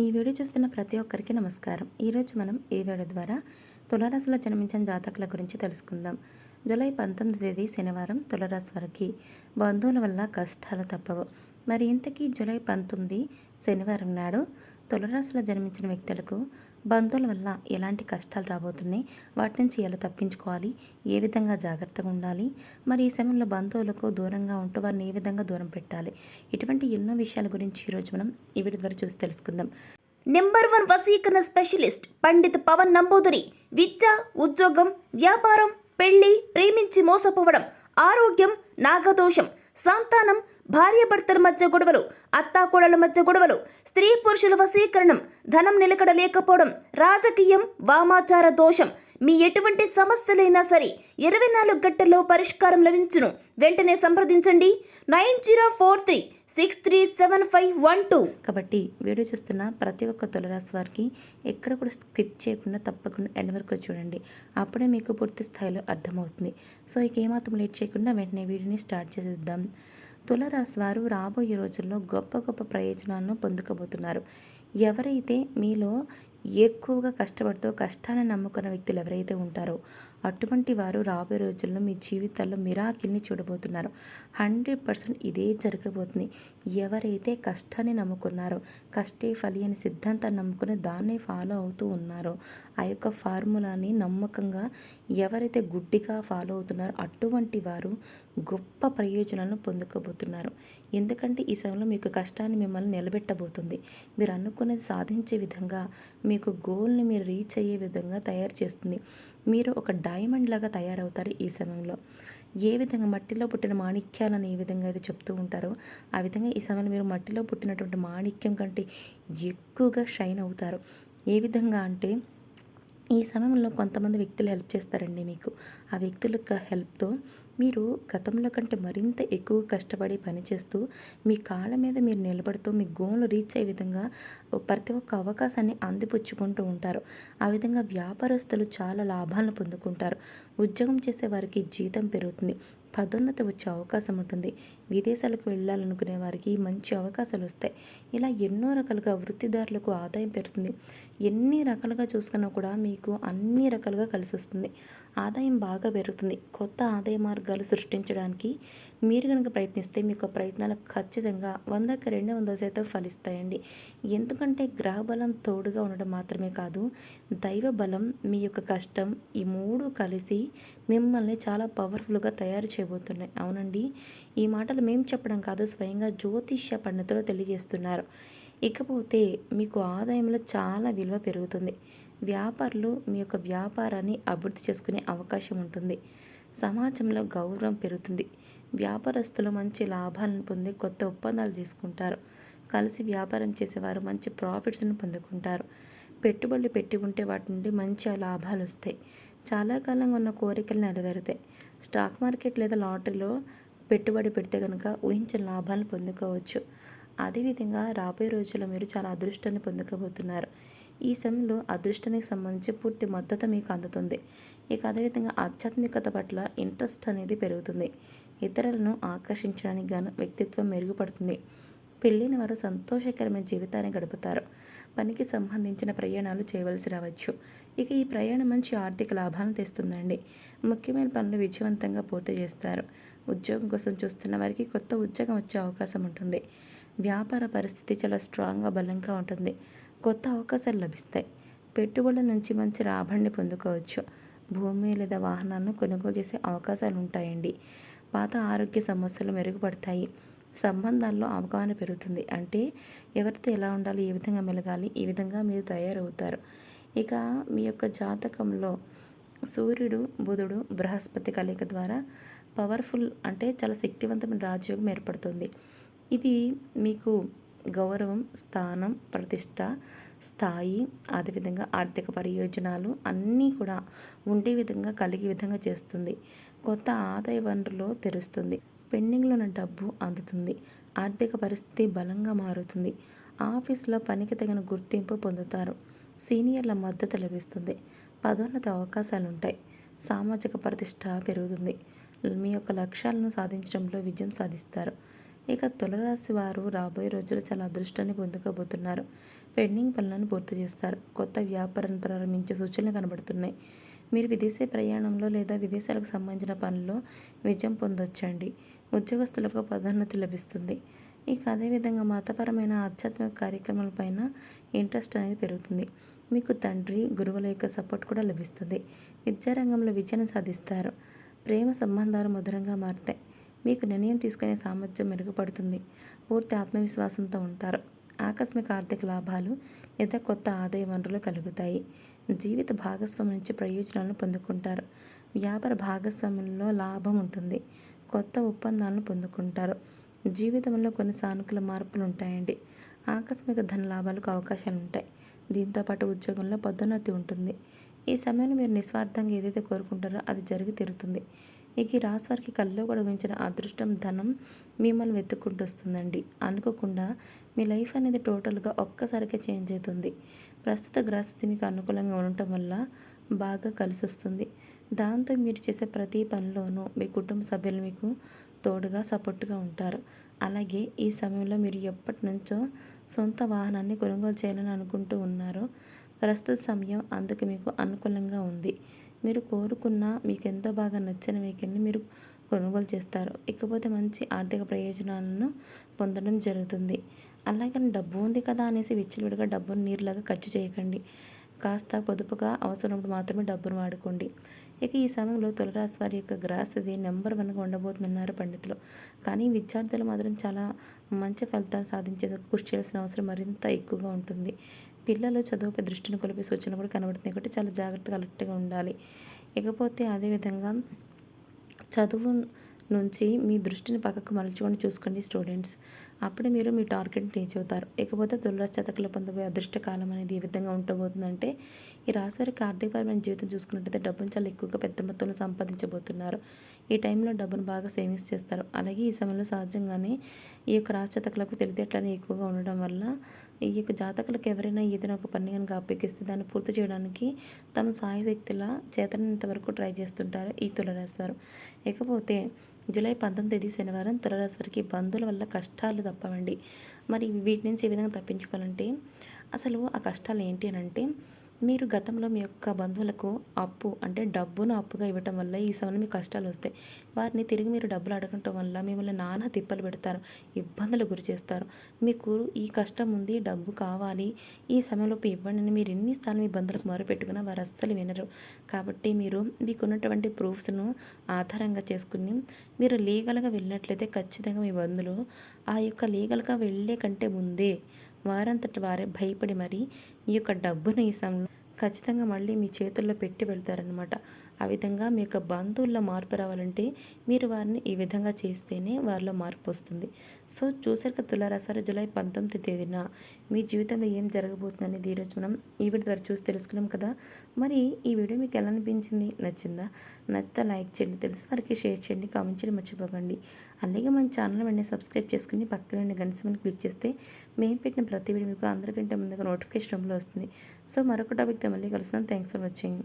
ఈ వీడియో చూస్తున్న ప్రతి ఒక్కరికి నమస్కారం. ఈరోజు మనం ఈ వీడియో ద్వారా తులారాశిలో జన్మించిన జాతకుల గురించి తెలుసుకుందాం. జూలై పంతొమ్మిది తేదీ శనివారం తులరాశి వారికి బంధువుల వల్ల కష్టాలు తప్పవు. మరి ఇంతకీ జూలై పంతొమ్మిది శనివారం నాడు తులరాశిలో జన్మించిన వ్యక్తులకు బంధువుల వల్ల ఎలాంటి కష్టాలు రాబోతున్నాయి? వాటి నుంచి ఎలా తప్పించుకోవాలి? ఏ విధంగా జాగ్రత్తగా ఉండాలి? మరి ఈ సమయంలో బంధువులకు దూరంగా ఉంటూ వారిని ఏ విధంగా దూరం పెట్టాలి? ఇటువంటి ఎన్నో విషయాల గురించి ఈరోజు మనం ఈ వీడియో ద్వారా చూసి తెలుసుకుందాం. నెంబర్ వన్ వసీకరణ స్పెషలిస్ట్ పండిత్ పవన్ నంబూదురి. విద్య ఉద్యోగం వ్యాపారం పెళ్ళి ప్రేమించి మోసపోవడం ఆరోగ్యం నాగదోషం సంతానం భార్యాభర్తల మధ్య గొడవలు అత్తాకోడల మధ్య గొడవలు స్త్రీ పురుషుల వశీకరణం ధనం నిలకడ లేకపోవడం రాజకీయం వామాచార దోషం. మీ ఎటువంటి సమస్యలైనా సరే ఇరవై నాలుగు గంటల్లో పరిష్కారం లభించును. వెంటనే సంప్రదించండి. Nine zero four three six three seven five one two. కాబట్టి వీడియో చూస్తున్న ప్రతి ఒక్క తులరాశి వారికి ఎక్కడ కూడా స్కిప్ చేయకుండా తప్పకుండా ఎండ్ వరకు చూడండి. అప్పుడే మీకు పూర్తి స్థాయిలో అర్థమవుతుంది. సో ఇక ఏమాత్రం లేట్ చేయకుండా వెంటనే వీడియోని స్టార్ట్ చేసేద్దాం. తులరాశి వారు రాబోయే రోజుల్లో గొప్ప గొప్ప ప్రయోజనాలను పొందుకోబోతున్నారు. ఎవరైతే మీలో ఎక్కువగా కష్టపడుతూ కష్టాన్ని నమ్ముకున్న వ్యక్తులు ఎవరైతే ఉంటారో అటువంటి వారు రాబోయే రోజుల్లో మీ జీవితాల్లో మిరాకిల్ని చూడబోతున్నారు. హండ్రెడ్ పర్సెంట్ ఇదే జరగబోతుంది. ఎవరైతే కష్టాన్ని నమ్ముకున్నారో కష్టే ఫలి అనే సిద్ధాంతాన్ని నమ్ముకుని దాన్నే ఫాలో అవుతూ ఉన్నారో ఆ యొక్క ఫార్ములాని నమ్మకంగా ఎవరైతే గుడ్డిగా ఫాలో అవుతున్నారో అటువంటి వారు గొప్ప ప్రయోజనాలను పొందుకోబోతున్నారు. ఎందుకంటే ఈ సమయంలో మీకు కష్టాన్ని మిమ్మల్ని నిలబెట్టబోతుంది. మీరు అనుకున్నది సాధించే విధంగా మీ మీకు గోల్ని మీరు రీచ్ అయ్యే విధంగా తయారు చేస్తుంది. మీరు ఒక డైమండ్ లాగా తయారవుతారు ఈ సమయంలో. ఏ విధంగా మట్టిలో పుట్టిన మాణిక్యాలను ఏ విధంగా అయితే చెప్తూ ఉంటారో ఆ విధంగా ఈ సమయంలో మీరు మట్టిలో పుట్టినటువంటి మాణిక్యం కంటే ఎక్కువగా షైన్ అవుతారు. ఏ విధంగా అంటే ఈ సమయంలో కొంతమంది వ్యక్తులు హెల్ప్ చేస్తారండి మీకు. ఆ వ్యక్తుల యొక్క హెల్ప్తో మీరు గతంలో కంటే మరింత ఎక్కువ కష్టపడి పనిచేస్తూ మీ కాళ్ళ మీద మీరు నిలబడుతూ మీ గోల్ను రీచ్ అయ్యే విధంగా ప్రతి ఒక్క అవకాశాన్ని అందిపుచ్చుకుంటూ ఉంటారు. ఆ విధంగా వ్యాపారస్తులు చాలా లాభాలను పొందుకుంటారు. ఉద్యోగం చేసే వారికి జీతం పెరుగుతుంది. పదోన్నతి వచ్చే అవకాశం ఉంటుంది. విదేశాలకు వెళ్ళాలనుకునే వారికి మంచి అవకాశాలు వస్తాయి. ఇలా ఎన్నో రకాలుగా వృత్తిదారులకు ఆదాయం పెరుగుతుంది. ఎన్ని రకాలుగా చూసుకున్నా కూడా మీకు అన్ని రకాలుగా కలిసి వస్తుంది. ఆదాయం బాగా పెరుగుతుంది. కొత్త ఆదాయ మార్గాలు సృష్టించడానికి మీరు కనుక ప్రయత్నిస్తే మీకు ప్రయత్నాలు ఖచ్చితంగా వందకి రెండు వందల శాతం ఫలిస్తాయండి. ఎందుకంటే గ్రహ బలం తోడుగా ఉండడం మాత్రమే కాదు దైవ బలం మీ యొక్క కష్టం ఈ మూడు కలిసి మిమ్మల్ని చాలా పవర్ఫుల్గా తయారు చేయబోతున్నాయి. అవునండి. ఈ మాటలు మేము చెప్పడం కాదు స్వయంగా జ్యోతిష్య పండితులు తెలియజేస్తున్నారు. ఇకపోతే మీకు ఆదాయంలో చాలా విలువ పెరుగుతుంది. వ్యాపారులు మీ యొక్క వ్యాపారాన్ని అభివృద్ధి చేసుకునే అవకాశం ఉంటుంది. సమాజంలో గౌరవం పెరుగుతుంది. వ్యాపారస్తులు మంచి లాభాలను పొంది కొత్త ఒప్పందాలు చేసుకుంటారు. కలిసి వ్యాపారం చేసేవారు మంచి ప్రాఫిట్స్ను పొందుకుంటారు. పెట్టుబడులు పెట్టి ఉంటే వాటి నుండి మంచి లాభాలు వస్తాయి. చాలా కాలంగా ఉన్న కోరికలు నెరవేరుతాయి. స్టాక్ మార్కెట్ లేదా లాటరీలో పెట్టుబడి పెడితే కనుక ఊహించిన లాభాలను పొందుకోవచ్చు. అదేవిధంగా రాబోయే రోజుల్లో మీరు చాలా అదృష్టాన్ని పొందుకోబోతున్నారు. ఈ సమయంలో అదృష్టానికి సంబంధించి పూర్తి మద్దతు మీకు అందుతుంది. ఇక అదేవిధంగా ఆధ్యాత్మికత పట్ల ఇంట్రెస్ట్ అనేది పెరుగుతుంది. ఇతరులను ఆకర్షించడానికి గాను వ్యక్తిత్వం మెరుగుపడుతుంది. పెళ్ళైన వారు సంతోషకరమైన జీవితాన్ని గడుపుతారు. పనికి సంబంధించిన ప్రయాణాలు చేయవలసి రావచ్చు. ఇక ఈ ప్రయాణం మంచి ఆర్థిక లాభాలను తెస్తుందండి. ముఖ్యమైన పనులు విజయవంతంగా పూర్తి చేస్తారు. ఉద్యోగం కోసం చూస్తున్న వారికి కొత్త ఉద్యోగం వచ్చే అవకాశం ఉంటుంది. వ్యాపార పరిస్థితి చాలా స్ట్రాంగ్గా బలంగా ఉంటుంది. కొత్త అవకాశాలు లభిస్తాయి. పెట్టుబడుల నుంచి మంచి రాబడిని పొందుకోవచ్చు. భూమి లేదా వాహనాలను కొనుగోలు చేసే అవకాశాలు ఉంటాయండి. పాత ఆరోగ్య సమస్యలు మెరుగుపడతాయి. సంబంధాల్లో అవగాహన పెరుగుతుంది. అంటే ఎవరితో ఎలా ఉండాలి ఏ విధంగా మెలగాలి ఈ విధంగా మీరు తయారవుతారు. ఇక మీ యొక్క జాతకంలో సూర్యుడు బుధుడు బృహస్పతి కలయిక ద్వారా పవర్ఫుల్ అంటే చాలా శక్తివంతమైన రాజయోగం ఏర్పడుతుంది. ఇది మీకు గౌరవం స్థానం ప్రతిష్ట స్థాయి అదేవిధంగా ఆర్థిక ప్రయోజనాలు అన్నీ కూడా ఉండే విధంగా కలిగే విధంగా చేస్తుంది. కొత్త ఆదాయ వనరులు తెరుస్తుంది. పెండింగ్లో ఉన్న డబ్బు అందుతుంది. ఆర్థిక పరిస్థితి బలంగా మారుతుంది. ఆఫీస్లో పనికి తగిన గుర్తింపు పొందుతారు. సీనియర్ల మద్దతు లభిస్తుంది. పదోన్నత అవకాశాలు ఉంటాయి సామాజిక ప్రతిష్ట పెరుగుతుంది. మీ యొక్క లక్ష్యాలను సాధించడంలో విజయం సాధిస్తారు. ఇక తులరాశి వారు రాబోయే రోజులు చాలా అదృష్టాన్ని పొందుకోబోతున్నారు. పెండింగ్ పనులను పూర్తి చేస్తారు. కొత్త వ్యాపారాన్ని ప్రారంభించే సూచనలు కనబడుతున్నాయి. మీరు విదేశీ ప్రయాణంలో లేదా విదేశాలకు సంబంధించిన పనుల్లో విజయం పొందొచ్చండి. ఉద్యోగస్తులకు పదోన్నతి లభిస్తుంది. ఇక అదేవిధంగా మతపరమైన ఆధ్యాత్మిక కార్యక్రమాలపైన ఇంట్రెస్ట్ అనేది పెరుగుతుంది. మీకు తండ్రి గురువుల యొక్క సపోర్ట్ కూడా లభిస్తుంది. విద్యారంగంలో విజయాన్ని సాధిస్తారు. ప్రేమ సంబంధాలు మధురంగా మారుతాయి. మీకు నిర్ణయం తీసుకునే సామర్థ్యం మెరుగుపడుతుంది. పూర్తి ఆత్మవిశ్వాసంతో ఉంటారు. ఆకస్మిక ఆర్థిక లాభాలు లేదా కొత్త ఆదాయ వనరులు కలుగుతాయి. జీవిత భాగస్వామి నుంచి ప్రయోజనాలను పొందుకుంటారు. వ్యాపార భాగస్వామ్యంలో లాభం ఉంటుంది. కొత్త ఒప్పందాలను పొందుకుంటారు. జీవితంలో కొన్ని సానుకూల మార్పులు ఉంటాయండి. ఆకస్మిక ధన లాభాలకు అవకాశాలు ఉంటాయి. దీంతోపాటు ఉద్యోగంలో పదోన్నతి ఉంటుంది. ఈ సమయంలో మీరు నిస్వార్థంగా ఏదైతే కోరుకుంటారో అది జరిగి తీరుతుంది. ఇక ఈ రాశివారికి కల్లో కూడా ఉంచిన అదృష్టం ధనం మిమ్మల్ని వెతుక్కుంటూ వస్తుందండి. అనుకోకుండా మీ లైఫ్ అనేది టోటల్గా ఒక్కసారిగా చేంజ్ అవుతుంది. ప్రస్తుత గ్రహస్థితి మీకు అనుకూలంగా ఉండటం వల్ల బాగా కలిసి వస్తుంది దాంతో మీరు చేసే ప్రతి పనిలోనూ మీ కుటుంబ సభ్యులు మీకు తోడుగా సపోర్ట్గా ఉంటారు. అలాగే ఈ సమయంలో మీరు ఎప్పటి నుంచో సొంత వాహనాన్ని కొనుగోలు చేయాలని అనుకుంటూ ఉన్నారో. ప్రస్తుత సమయం అందుకు మీకు అనుకూలంగా ఉంది. మీరు కోరుకున్న మీకు ఎంతో బాగా నచ్చిన వెహికల్ని మీరు కొనుగోలు చేస్తారు. ఇకపోతే మంచి ఆర్థిక ప్రయోజనాలను పొందడం జరుగుతుంది. అలాగని డబ్బు ఉంది కదా అనేసి విచ్చలవిడిగా డబ్బును నీరులాగా ఖర్చు చేయకండి. కాస్త పొదుపుగా అవసరమైనప్పుడు మాత్రమే డబ్బును వాడుకోండి. ఇక ఈ సమయంలో తులరాశి వారి యొక్క గ్రహస్థితి నెంబర్ వన్గా ఉండబోతున్నారు పండితులు. కానీ విద్యార్థులు మాత్రం చాలా మంచి ఫలితాలు సాధించేందుకు కృషి చేయాల్సిన అవసరం మరింత ఎక్కువగా ఉంటుంది. పిల్లలు చదువుపై దృష్టిని కొలిపే సూచనలు కూడా కనబడుతున్నాయి కాబట్టి చాలా జాగ్రత్తగా అలర్ట్గా ఉండాలి. ఇకపోతే అదేవిధంగా చదువు నుంచి మీ దృష్టిని పక్కకు మరల్చుకొని చూసుకోండి స్టూడెంట్స్. అప్పుడు మీరు మీ టార్గెట్ రీచ్ అవుతారు. ఇకపోతే తులరాశి శతకలు పొందబోయే అదృష్ట కాలం అనేది ఏ విధంగా ఉండబోతుందంటే ఈ రాశి వారికి ఆర్థికపరమైన జీవితం చూసుకున్నట్టయితే డబ్బును చాలా ఎక్కువగా పెద్ద మొత్తంలో సంపాదించబోతున్నారు. ఈ టైంలో డబ్బును బాగా సేవింగ్స్ చేస్తారు. అలాగే ఈ సమయంలో సహజంగానే ఈ యొక్క రాశి శతకులకు తెలివితేటలని ఎక్కువగా ఉండడం వల్ల ఈ యొక్క జాతకులకు ఎవరైనా ఏదైనా ఒక పని కనుక అప్పగిస్తే దాన్ని పూర్తి చేయడానికి తమ సాయశక్తిలా చేతనంత వరకు ట్రై చేస్తుంటారు ఈ తులరాశి వారు ఇకపోతే జూలై పంతొమ్మిది తేదీ శనివారం తులరాశి వారికి బంధువుల వల్ల కష్టాలు తప్పవండి. మరి వీటి నుంచి ఏ విధంగా తప్పించుకోవాలంటే అసలు ఆ కష్టాలు ఏంటి అని అంటే మీరు గతంలో మీ యొక్క బంధువులకు అప్పు అంటే డబ్బును అప్పుగా ఇవ్వటం వల్ల ఈ సమయంలో మీకు కష్టాలు వస్తాయి. వారిని తిరిగి మీరు డబ్బులు అడగటం వల్ల మిమ్మల్ని నానా తిప్పలు పెడతారు ఇబ్బందులు గురి చేస్తారు. మీకు ఈ కష్టం ఉంది డబ్బు కావాలి. ఈ సమయంలో ఇవ్వండి అని మీరు ఎన్నిసార్లు మీ బంధువులకు మొరపెట్టుకున్నా వారు అస్సలు వినరు. కాబట్టి మీరు మీకున్నటువంటి ప్రూఫ్స్ను ఆధారంగా చేసుకుని మీరు లీగల్గా వెళ్ళినట్లయితే ఖచ్చితంగా మీ బంధువులు ఆ యొక్క లీగల్గా వెళ్ళే కంటే ముందే వారంతట వారే భయపడి మరి ఈ యొక్క డబ్బును ఈ సమయంలో ఖచ్చితంగా మళ్ళీ మీ చేతుల్లో పెట్టి వెళ్తారనమాట ఆ విధంగా మీ యొక్క బంధువుల్లో మార్పు రావాలంటే మీరు వారిని ఈ విధంగా చేస్తేనే వారిలో మార్పు వస్తుంది. సో చూసారు కదా తులారాశారు జూలై పంతొమ్మిది తేదీన మీ జీవితంలో ఏం జరగబోతుంది అనేది ఈరోజు మనం ఈ వీడియో ద్వారా చూసి తెలుసుకున్నాం కదా. మరి ఈ వీడియో మీకు ఎలా అనిపించింది? నచ్చిందా? నచ్చితే లైక్ చేయండి. తెలిసి వారికి షేర్ చేయండి. కామెంట్ చేయండి మర్చిపోకండి. అలాగే మన ఛానల్ వెంటనే సబ్స్క్రైబ్ చేసుకుని పక్కన ఉన్న గంట క్లిక్ చేస్తే మేము పెట్టిన ప్రతి వీడియో మీకు అందరికంటే ముందుగా నోటిఫికేషన్ రూమ్లో వస్తుంది. సో మరొక టాపిక్తో మళ్ళీ కలుస్తాం థ్యాంక్స్ ఫర్ వాచింగ్.